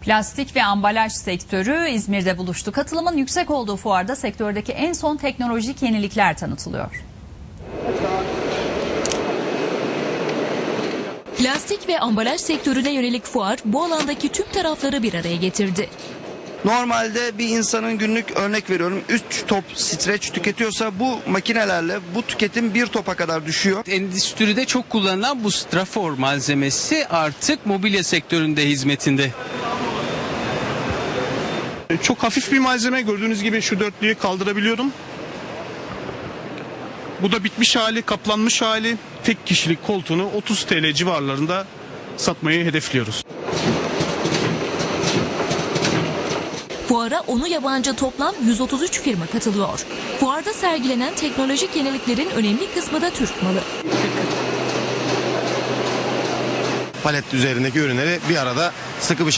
Plastik ve ambalaj sektörü İzmir'de buluştu. Katılımın yüksek olduğu fuarda sektördeki en son teknolojik yenilikler tanıtılıyor. Plastik ve ambalaj sektörüne yönelik fuar bu alandaki tüm tarafları bir araya getirdi. Normalde bir insanın günlük örnek veriyorum 3 top streç tüketiyorsa bu makinelerle bu tüketim bir topa kadar düşüyor. Endüstride çok kullanılan bu strafor malzemesi artık mobilya sektöründe hizmetinde. Çok hafif bir malzeme gördüğünüz gibi şu dörtlüyü kaldırabiliyorum. Bu da bitmiş hali, kaplanmış hali. Tek kişilik koltuğunu 30 TL civarlarında satmayı hedefliyoruz. Fuara onu yabancı toplam 133 firma katılıyor. Fuarda sergilenen teknolojik yeniliklerin önemli kısmı da Türk malı. palet üzerindeki ürünleri bir arada sıkı bir